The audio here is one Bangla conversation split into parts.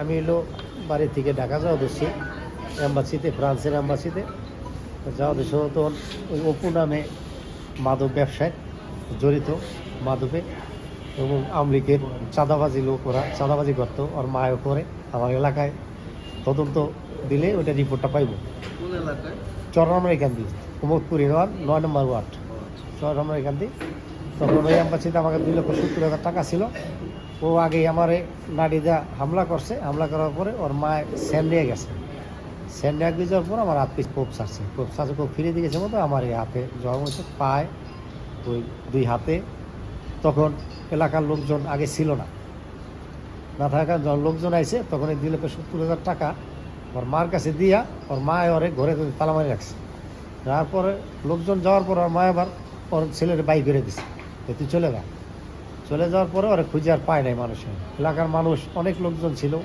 আমি এলো বাড়ি থেকে ঢাকা যাওয়া দিচ্ছি অ্যাম্বাসিতে ফ্রান্সের অ্যাম্বাসিতে যাওয়া দিচ্ছি তো ওই অপু নামে মাদক ব্যবসায় জড়িত মাদকে এবং আমলিকের চাঁদাবাজি লোক ওরা চাঁদাবাজি করতো ওর মায়ও করে আমার এলাকায়। তদন্ত দিলে ওইটা রিপোর্টটা পাইব। এখান দিয়ে কুমোদপুর ওয়ার্ড নয় নম্বর ওয়ার্ড। চররামরা এখান দিয়ে তখন ওই অ্যাম্বাসিতে আমাকে দুই লক্ষ সত্তর হাজার টাকা ছিল। ও আগেই আমারে নাডিদা হামলা করছে, হামলা করার পরে ওর মা স্যান নিয়ে গেছে। স্যান নিয়ে দিয়ে যাওয়ার পর আমার হাত পিস কোপ ছাড়ছে কোপ ছাড়ছে কোপ ফিরে দিয়ে গেছে মতো আমার এই হাতে জমা হয়েছে, পায়, ওই দুই হাতে। তখন এলাকার লোকজন আগে ছিল না। না থাকার যখন লোকজন আইছে, তখন এই দুই লক্ষ সত্তর হাজার টাকা ওর মার কাছে দিয়া ওর মা ওরে ঘরে তালা মারি রাখছে। তারপরে লোকজন যাওয়ার পর ওর মা আবার ওর ছেলের বাই করে দিছে। তুই চলে যা চলে যাওয়ার পরে ওরা খুঁজে আর পায় নাই মানুষের। এলাকার মানুষ, অনেক লোকজন ছিল।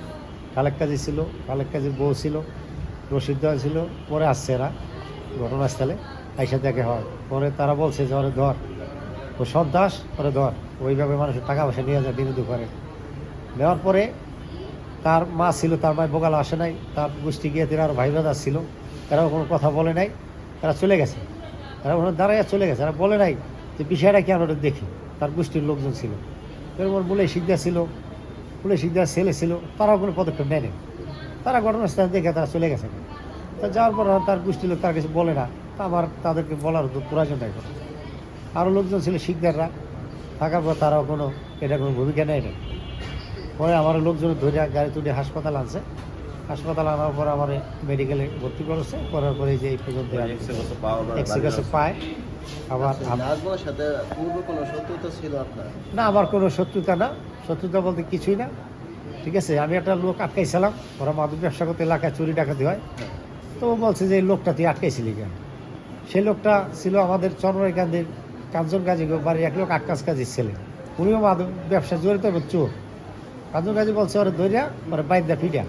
কালেক কাজী ছিল কালেক কাজীর বউ ছিল, রশিদ ছিল, পরে আসছে এরা ঘটনাস্থলে, আইসা দেখে হয়। পরে তারা বলছে যে, ওরে ধর। ও সন্ত্রাস ওরে ধর। ওইভাবে মানুষের টাকা পয়সা নিয়ে যায় বিরোধী করে নেওয়ার পরে তার মা ছিল, তার মায়ের বোকাল আসে নাই। তার গোষ্ঠী গিয়ে তার আর ভাই ব্রাদার ছিল। তারাও কোনো কথা বলে নাই। তারা চলে গেছে। তারা ওখানে দাঁড়াইয়া চলে গেছে। তারা বলে নাই যে বিষয়টা কি আমরা দেখি। তার গোষ্ঠীর লোকজন ছিল। এরপর বলে শিকদার ছিল, বলে শিকদার ছেলে ছিল, তারাও কোনো পদক্ষেপ নেয়নি। তারা ঘটনাস্থলে দেখে তারা চলে গেছে। তা যাওয়ার পর তার গোষ্ঠীর লোক তার কিছু বলে না। তা আমার তাদেরকে বলার তো প্রয়োজন নাই আরও লোকজন ছিল শিকদাররা থাকার পর তারাও কোনো, এটা কোনো ভূমিকা নেয় না পরে আমার লোকজন ধরে গাড়ি তুলে হাসপাতাল আনছে। হাসপাতাল আনার পর আমার মেডিকেলে ভর্তি করেছে। করার পরে যে এই পর্যন্ত এক্সিকাসে পায় আবার আম- নাজমার সাথে পূর্ব কোনো শত্রুতা ছিল আপনার? না আমার কোনো শত্রুতা না। শত্রুতা বলতে কিছুই না। ঠিক আছে আমি একটা লোক আটকাইছিলাম। ওরা মাদক ব্যবসা করতে এলাকায় চুরি ডাকাতি হয়। তো বলছে যে লোকটা তুই আটকাইছিলি কেন? সেই লোকটা ছিল আমাদের চন্দ্রকান্দির কাঞ্চন কাজী বাড়ির এক লোক আকাশ কাজীর ছেলে। উনিও মাদক ব্যবসা জড়িত চোর। কাঞ্চন কাজী বলছে ওরা দৈরিয়া ওরা বাইদা ফিরিয়া।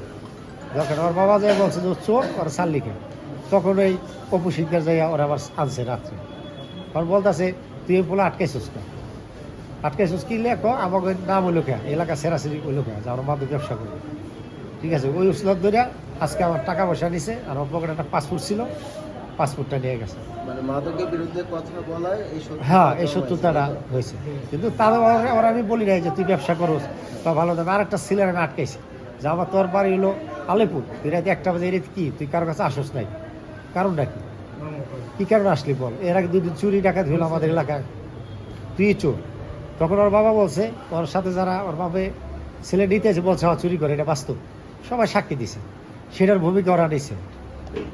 যখন ওর বাবা যায় বলছে যে চোর ওরা চাল্লিকে তখন ওই অপু শিকদার যাইয়া ওরা আবার আনছে রাত্রে। ওর বলতেছে তুই এই পোলা আটকাইছিস না আটকাইছিস কি লেখো? আমাকে নাম ওই লোকে এলাকা সেরাসেরি ওই লোকে যে আমরা মাদক ব্যবসা করি ঠিক আছে ওই উসলাদ ধরিয়া আজকে আমার টাকা পয়সা নিছে আর আমার পকেটে একটা পাসপোর্ট ছিল পাসপোর্টটা নিয়ে গেছে। মানে মাদকের বিরুদ্ধে কথা বলায় এই হ্যাঁ এই। শত্রুতাটা হয়েছে। কিন্তু তাদের ওরা আমি বলি নাই যে তুই ব্যবসা করোস বা ভালো দাম আর একটা ছেলের আমি আটকাইছি। যে আমার তোর বাড়ি হলো আলিপুর। তুই রাতে একটা বাজে এর কি? তুই কারোর কাছে আসস নাই। কারণটা কি? কি কারণে আসলি বল? এর আগে দুদিন চুরি ডাকাত হলো আমাদের এলাকায়। তুই চোর। তখন ওর বাবা বলছে, ওর সাথে যারা ওর বাবা ছেলে নিতে এসে বলছে হ্যাঁ চুরি করে, এটা বাস্তব। সবাই সাক্ষী দিছে। সেটার ভূমিকা ওরা নিছে।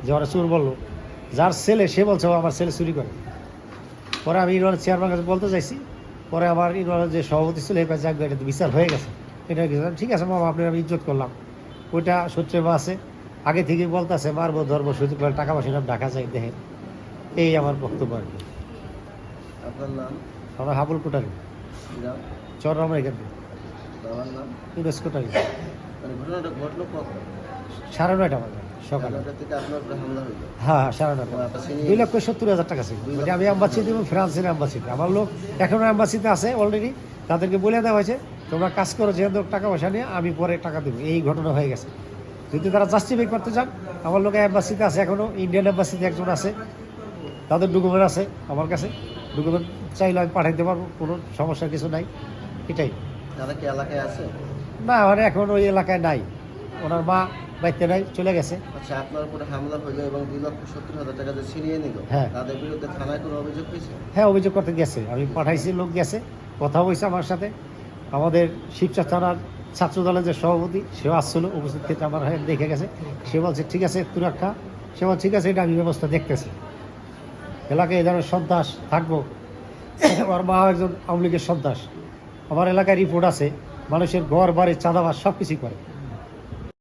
যে ওরা চোর বলল, যার ছেলে, সে বলছে আমার ছেলে চুরি করে। পরে আমি ইনওয়ালের চেয়ারম্যান কাছে বলতে চাইছি, পরে আমার ইনওয়ালের যে সভাপতি ছিল যাক এটা বিচার হয়ে গেছে। এটা গেছে ঠিক আছে মামা আপনার আমি ইজ্জত করলাম। ওইটা সূত্রে বা আছে। আগে থেকে বলতেছে মারবো ধর্ম সুযোগ পেলে টাকা পয়সা সব ঢাকা চাই দেখেন। এই আমার বক্তব্য আর কি। আপনার নাম? আমরা হাবুল কোটারি। গ্রাম চর আমরা এখান থেকে। বাবার নাম? ইউনেস কোটারি। মানে ঘটনাটা ঘটলো কখন? সাড়ে নয়টা বাজে সকালে। হ্যাঁ হ্যাঁ সাড়ে নয়টা। দুই লক্ষ সত্তর হাজার টাকা ছিল। মানে আমি অ্যাম্বাসিতে এবং ফ্রান্সের অ্যাম্বাসিতে আমার লোক অ্যাম্বাসিতে আছে অলরেডি তাদেরকে বলে দেওয়া হয়েছে তোমরা কাজ করো যেহেতু টাকা পয়সা নিয়ে আমি পরে টাকা দেবো। এই ঘটনা হয়ে গেছে। যদি তারা জাস্টিফাই করতে চান আমার লোক অ্যাম্বাসিতে আছে এখনও ইন্ডিয়ান অ্যাম্বাসিতে একজন আছে তাদের ডকুমেন্ট আছে আমার কাছে। ডকুমেন্ট চাইলে আমি পাঠাইতে পারব কোনো সমস্যার কিছু নাই। এটাই। কি এলাকায় আছে? না মানে এখন ওই এলাকায় নাই। ওনার মা বাড়িতে নাই চলে গেছে। আচ্ছা আপনার উপরে হামলা হইল এবং দুই লক্ষ সত্তর হাজার টাকা যে ছিনিয়ে নিল হ্যাঁ। তাদের বিরুদ্ধে থানায় কোনো অভিযোগ হয়েছে? হ্যাঁ অভিযোগ করতে গেছে। আমি পাঠাইছি লোক গেছে কথা হয়েছে আমার সাথে। আমাদের শিবচা থানার ছাত্র দলের যে সভাপতি, সেও আসছিল, উপস্থিত থেকে আমার হয়ে দেখে গেছে। সে বলছে, ঠিক আছে রাখা সে বলছে, ঠিক আছে, এটা আমি ব্যবস্থা দেখতেছি। এলাকায় এই ধরনের সন্ত্রাস থাকব। আমার মা একজন আওয়ামী লীগের সন্ত্রাস। আমার এলাকায় রিপোর্ট আছে, মানুষের ঘর, বাড়ি চাঁদাবাস সব কিছুই করে।